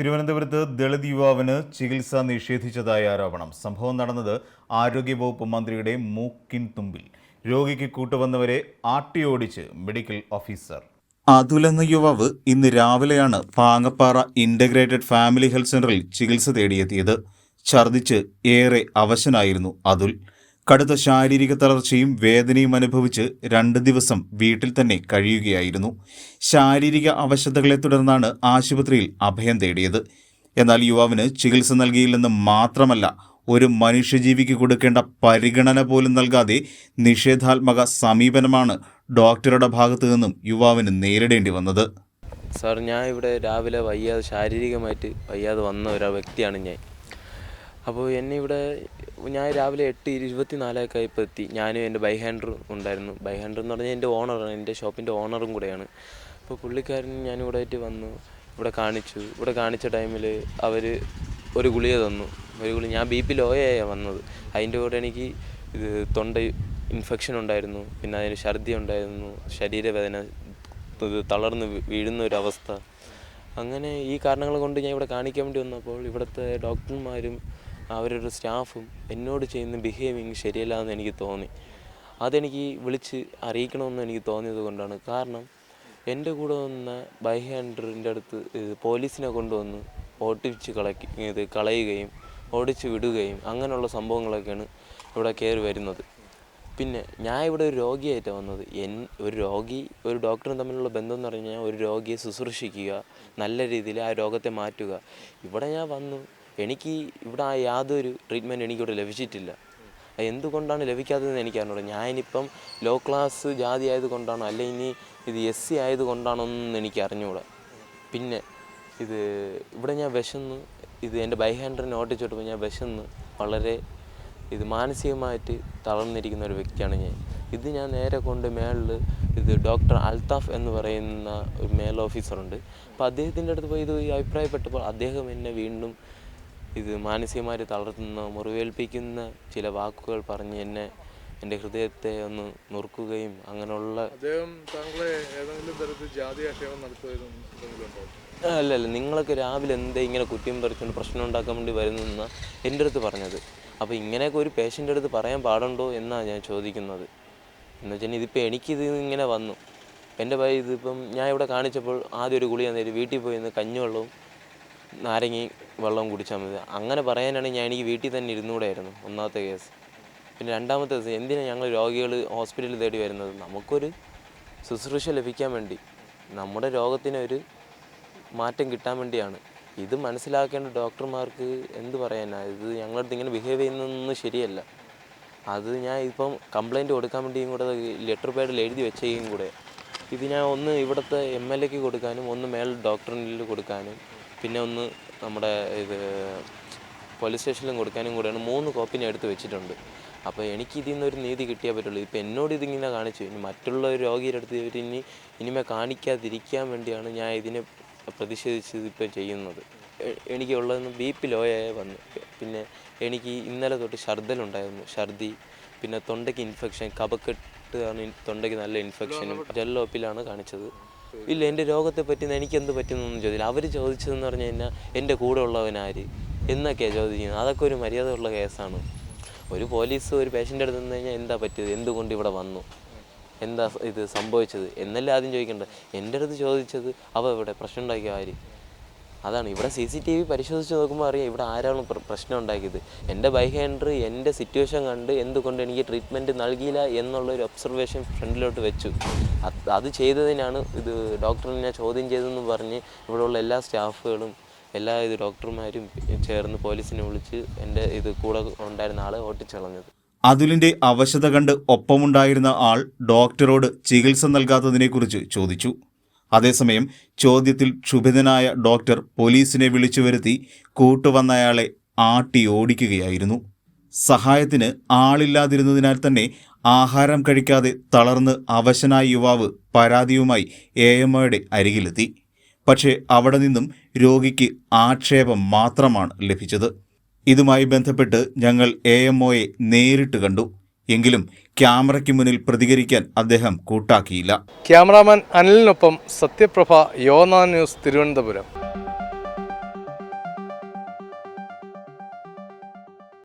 തിരുവനന്തപുരത്ത് ദളിത് യുവാവിന് ചികിത്സ നിഷേധിച്ചതായ ആരോപണം. സംഭവം നടന്നത് ആരോഗ്യവകുപ്പ് മന്ത്രിയുടെ മൂക്കിൻ തുമ്പിൽ. രോഗിക്ക് കൂട്ടുവന്നവരെ ആട്ടിയോടിച്ച് മെഡിക്കൽ ഓഫീസർ. അതുൽ എന്ന യുവാവ് ഇന്ന് രാവിലെയാണ് പാങ്ങപ്പാറ ഇന്റഗ്രേറ്റഡ് ഫാമിലി ഹെൽത്ത് സെന്ററിൽ ചികിത്സ തേടിയെത്തിയത്. ഛർദിച്ച് ഏറെ അവശനായിരുന്നു അതുൽ. കടുത്ത ശാരീരിക തളർച്ചയും വേദനയും അനുഭവിച്ച് രണ്ട് ദിവസം വീട്ടിൽ തന്നെ കഴിയുകയായിരുന്നു. ശാരീരിക അവശതകളെ തുടർന്നാണ് ആശുപത്രിയിൽ അഭയം തേടിയത്. എന്നാൽ യുവാവിന് ചികിത്സ നൽകിയില്ലെന്ന് മാത്രമല്ല ഒരു മനുഷ്യജീവിക്ക് കൊടുക്കേണ്ട പരിഗണന പോലും നൽകാതെ നിഷേധാത്മക സമീപനമാണ് ഡോക്ടറുടെ ഭാഗത്തു നിന്നും യുവാവിന് നേരിടേണ്ടി വന്നത്. സാർ ഞാൻ ഇവിടെ രാവിലെ വയ്യാതെ ശാരീരികമായിട്ട് വയ്യാതെ വന്ന ഒരു വ്യക്തിയാണ് ഞാൻ. അപ്പോൾ എന്നെ ഇവിടെ ഞാൻ രാവിലെ എട്ട് ഇരുപത്തി നാലൊക്കെ ആയപ്പോൾ എത്തി. ഞാനും എന്റെ ബൈ ഹാൻഡറും ഉണ്ടായിരുന്നു. ബൈ ഹാൻഡർ എന്ന് പറഞ്ഞാൽ എന്റെ ഓണറാണ്. എന്റെ ഷോപ്പിന്റെ ഓണറും കൂടെയാണ്. അപ്പോൾ പുള്ളിക്കാരൻ ഞാനിവിടെ ആയിട്ട് വന്നു. ഇവിടെ കാണിച്ചു. ഇവിടെ കാണിച്ച ടൈമിൽ അവർ ഒരു ഗുളിക തന്നു. ഒരു ഗുളി ഞാൻ ബി പി ലോയായി വന്നത്. അതിന്റെ കൂടെ എനിക്ക് ഇത് തൊണ്ട ഇൻഫെക്ഷൻ ഉണ്ടായിരുന്നു. പിന്നെ അതിന് ഛർദി ഉണ്ടായിരുന്നു. ശരീരവേദന ഇത് തളർന്ന് വീഴുന്ന ഒരു അവസ്ഥ. അങ്ങനെ ഈ കാരണങ്ങൾ കൊണ്ട് ഞാൻ ഇവിടെ കാണിക്കാൻ വേണ്ടി വന്നപ്പോൾ ഇവിടുത്തെ ഡോക്ടർമാരും അവരുടെ സ്റ്റാഫും എന്നോട് ചെയ്യുന്ന ബിഹേവിങ് ശരിയല്ല എന്ന് എനിക്ക് തോന്നി. അതെനിക്ക് വിളിച്ച് അറിയിക്കണമെന്ന് എനിക്ക് തോന്നിയത് കൊണ്ടാണ്. കാരണം എന്റെ കൂടെ വന്ന ബൈ ഹാൻഡറിന്റെ അടുത്ത് പോലീസിനെ കൊണ്ടുവന്ന് ഓട്ടിച്ച് കളക്കി ഇത് കളയുകയും ഓടിച്ച് വിടുകയും അങ്ങനെയുള്ള സംഭവങ്ങളൊക്കെയാണ് ഇവിടെ കയറി വരുന്നത്. പിന്നെ ഞാൻ ഇവിടെ ഒരു രോഗിയായിട്ടാണ് വന്നത്. എൻ ഒരു രോഗി ഒരു ഡോക്ടറും തമ്മിലുള്ള ബന്ധം എന്ന് പറഞ്ഞു കഴിഞ്ഞാൽ ഒരു രോഗിയെ ശുശ്രൂഷിക്കുക നല്ല രീതിയിൽ ആ രോഗത്തെ മാറ്റുക. ഇവിടെ ഞാൻ വന്നു എനിക്ക് ഇവിടെ ആ യാതൊരു ട്രീറ്റ്മെന്റ് എനിക്കിവിടെ ലഭിച്ചിട്ടില്ല. എന്തുകൊണ്ടാണ് ലഭിക്കാത്തതെന്ന് എനിക്ക് അറിഞ്ഞൂടാ. ഞാനിപ്പം ലോ ക്ലാസ് ജാതി ആയതുകൊണ്ടാണോ അല്ലെ ഇനി ഇത് എസ് സി ആയതുകൊണ്ടാണോ എന്ന് എനിക്ക് അറിഞ്ഞൂടെ. പിന്നെ ഇത് ഇവിടെ ഞാൻ വിശന്ന് ഇത് എന്റെ ബൈ ഹാൻഡറിനെ ഓട്ടിച്ചിട്ടപ്പോൾ ഞാൻ വിശന്ന് വളരെ ഇത് മാനസികമായിട്ട് തളർന്നിരിക്കുന്ന ഒരു വ്യക്തിയാണ് ഞാൻ. ഇത് ഞാൻ നേരെ കൊണ്ട് മേളിൽ ഇത് ഡോക്ടർ അൽത്താഫ് എന്ന് പറയുന്ന ഒരു മേൽ ഓഫീസറുണ്ട്. അപ്പോൾ അദ്ദേഹത്തിന്റെ അടുത്ത് പോയി ഇത് അഭിപ്രായപ്പെട്ടപ്പോൾ അദ്ദേഹം എന്നെ വീണ്ടും ഇത് മാനസികമായി തളർത്തുന്ന മുറിവേൽപ്പിക്കുന്ന ചില വാക്കുകൾ പറഞ്ഞ് എന്നെ എന്റെ ഹൃദയത്തെ ഒന്ന് നുറുക്കുകയും അങ്ങനെയുള്ള അദ്ദേഹം താങ്കളെ ഏതെങ്കിലും തരത്തിൽ ജാതി ആക്ഷേപം അല്ല അല്ല. നിങ്ങളൊക്കെ രാവിലെ എന്തേ ഇങ്ങനെ കുറ്റിയും പറിച്ചുകൊണ്ട് പ്രശ്നം ഉണ്ടാക്കാൻ വേണ്ടി വരുന്നെന്ന എന്റെ അടുത്ത് പറഞ്ഞത്. അപ്പോൾ ഇങ്ങനെയൊക്കെ ഒരു പേഷ്യന്റെ അടുത്ത് പറയാൻ പാടുണ്ടോ എന്നാണ് ഞാൻ ചോദിക്കുന്നത്. എന്ന് വെച്ചാൽ ഇതിപ്പോൾ എനിക്കിത് ഇങ്ങനെ വന്നു. എന്റെ ഭയ ഇതിപ്പം ഞാൻ ഇവിടെ കാണിച്ചപ്പോൾ ആദ്യം ഒരു ഗുളിക വീട്ടിൽ പോയി നിന്ന് കഞ്ഞിവെള്ളവും നാരങ്ങി വെള്ളവും കുടിച്ചാൽ മതി. അങ്ങനെ പറയാനാണെങ്കിൽ ഞാൻ എനിക്ക് വീട്ടിൽ തന്നെ ഇരുന്നൂടെയായിരുന്നു ഒന്നാമത്തെ കേസ് പിന്നെ രണ്ടാമത്തെ കേസ് എന്തിനാണ് ഞങ്ങൾ രോഗികൾ ഹോസ്പിറ്റലിൽ തേടി വരുന്നത്? നമുക്കൊരു ശുശ്രൂഷ ലഭിക്കാൻ വേണ്ടി. നമ്മുടെ രോഗത്തിനൊരു മാറ്റം കിട്ടാൻ വേണ്ടിയാണ്. ഇത് മനസ്സിലാക്കേണ്ട ഡോക്ടർമാർക്ക് എന്ത് പറയാനാ? ഇത് ഞങ്ങളടുത്ത് ഇങ്ങനെ ബിഹേവ് ചെയ്യുന്നതൊന്നും ശരിയല്ല. അത് ഞാൻ ഇപ്പം കംപ്ലൈന്റ് കൊടുക്കാൻ വേണ്ടിയും കൂടെ ലെറ്റർ പാഡിൽ എഴുതി വെച്ചേക്കും കൂടെ. ഇത് ഞാൻ ഒന്ന് ഇവിടുത്തെ എം എൽ എക്ക് കൊടുക്കാനും ഒന്ന് മേൽ ഡോക്ടറിനിൽ കൊടുക്കാനും പിന്നെ ഒന്ന് നമ്മുടെ ഇത് പോലീസ് സ്റ്റേഷനിലും കൊടുക്കാനും കൂടെയാണ് മൂന്ന് കോപ്പി ഞാൻ എടുത്ത് വെച്ചിട്ടുണ്ട്. അപ്പോൾ എനിക്ക് ഇതിൽ നിന്നൊരു നീതി കിട്ടിയേ പറ്റുള്ളൂ. ഇപ്പം എന്നോട് ഇതിങ്ങനെ കാണിച്ചു. ഇനി മറ്റുള്ള ഒരു രോഗിയുടെ അടുത്ത് ഇവർ ഇനി ഇനിമേ കാണിക്കാതിരിക്കാൻ വേണ്ടിയാണ് ഞാൻ ഇതിനെ പ്രതിഷേധിച്ച് ഇപ്പോൾ ചെയ്യുന്നത്. എനിക്ക് എനിക്കുള്ളതെന്ന് ബി പി ലോയായി വന്നു. പിന്നെ എനിക്ക് ഇന്നലെ തൊട്ട് ഛർദ്ദലുണ്ടായിരുന്നു ഛർദി പിന്നെ തൊണ്ടയ്ക്ക് ഇൻഫെക്ഷൻ കപക്കെട്ട് ആണ് ഇൻ- തൊണ്ടയ്ക്ക് നല്ല ഇൻഫെക്ഷനും ജെല്ലോപ്പിലാണ് കാണിച്ചത്. ഇല്ല എന്റെ രോഗത്തെ പറ്റുന്ന എനിക്ക് എന്ത് പറ്റുന്നൊന്നും ചോദിച്ചില്ല. അവർ ചോദിച്ചതെന്ന് പറഞ്ഞു കഴിഞ്ഞാൽ എന്റെ കൂടെ ഉള്ളവനാര് എന്നൊക്കെയാണ് ചോദിക്കുന്നത്. അതൊക്കെ ഒരു മര്യാദയുള്ള കേസാണ്. ഒരു പോലീസ് ഒരു പേഷ്യന്റെ അടുത്ത് നിന്ന് കഴിഞ്ഞാൽ എന്താ പറ്റിയത്? എന്തുകൊണ്ട് ഇവിടെ വന്നു? എന്താ ഇത് സംഭവിച്ചത്? എന്നല്ല ആദ്യം ചോദിക്കേണ്ടത്. എന്റെ അടുത്ത് ചോദിച്ചത് അവ ഇവിടെ പ്രശ്നം ഉണ്ടാക്കിയ ആര്? അതാണ്. ഇവിടെ സി സി ടി വി പരിശോധിച്ച് നോക്കുമ്പോൾ അറിയാം ഇവിടെ ആരാണ് പ്ര- പ്രശ്നം ഉണ്ടാക്കിയത്. എന്റെ ബൈ ഹാൻഡർ എന്റെ സിറ്റുവേഷൻ കണ്ട് എന്തുകൊണ്ട് എനിക്ക് ട്രീറ്റ്മെന്റ് നൽകിയില്ല എന്നുള്ളൊരു ഒബ്സർവേഷൻ ഫ്രണ്ടിലോട്ട് വെച്ചു. അത് ചെയ്തതിനാണ് ഇത് ഡോക്ടറിനെ ചോദ്യം ചെയ്തെന്ന് പറഞ്ഞ് ഇവിടെയുള്ള എല്ലാ സ്റ്റാഫുകളും എല്ലാ ഇത് ഡോക്ടർമാരും ചേർന്ന് പോലീസിനെ വിളിച്ച് എന്റെ ഇത് കൂടെ ഉണ്ടായിരുന്ന ആളെ ഓട്ടിച്ചളഞ്ഞത്. അതുലിന്റെ അവശത കണ്ട് ഒപ്പമുണ്ടായിരുന്ന ആൾ ഡോക്ടറോട് ചികിത്സ നൽകാത്തതിനെക്കുറിച്ച് ചോദിച്ചു. അതേസമയം ചോദ്യത്തിൽ ക്ഷുഭിതനായ ഡോക്ടർ പോലീസിനെ വിളിച്ചു വരുത്തി കൂട്ടുവന്നയാളെ ആട്ടി ഓടിക്കുകയായിരുന്നു. സഹായത്തിന് ആളില്ലാതിരുന്നതിനാൽ തന്നെ ആഹാരം കഴിക്കാതെ തളർന്ന് അവശനായ യുവാവ് പരാതിയുമായി എ എം അരികിലെത്തി. പക്ഷേ അവിടെ നിന്നും രോഗിക്ക് ആക്ഷേപം മാത്രമാണ് ലഭിച്ചത്. ഇതുമായി ബന്ധപ്പെട്ട് ഞങ്ങൾ എ എം നേരിട്ട് കണ്ടു. എങ്കിലും ക്യാമറയ്ക്ക് മുന്നിൽ പ്രതികരിക്കാൻ അദ്ദേഹം കൂട്ടാക്കിയില്ല. ക്യാമറാമാൻ അനിലിനൊപ്പം സത്യപ്രഭ യോനാ ന്യൂസ് തിരുവനന്തപുരം.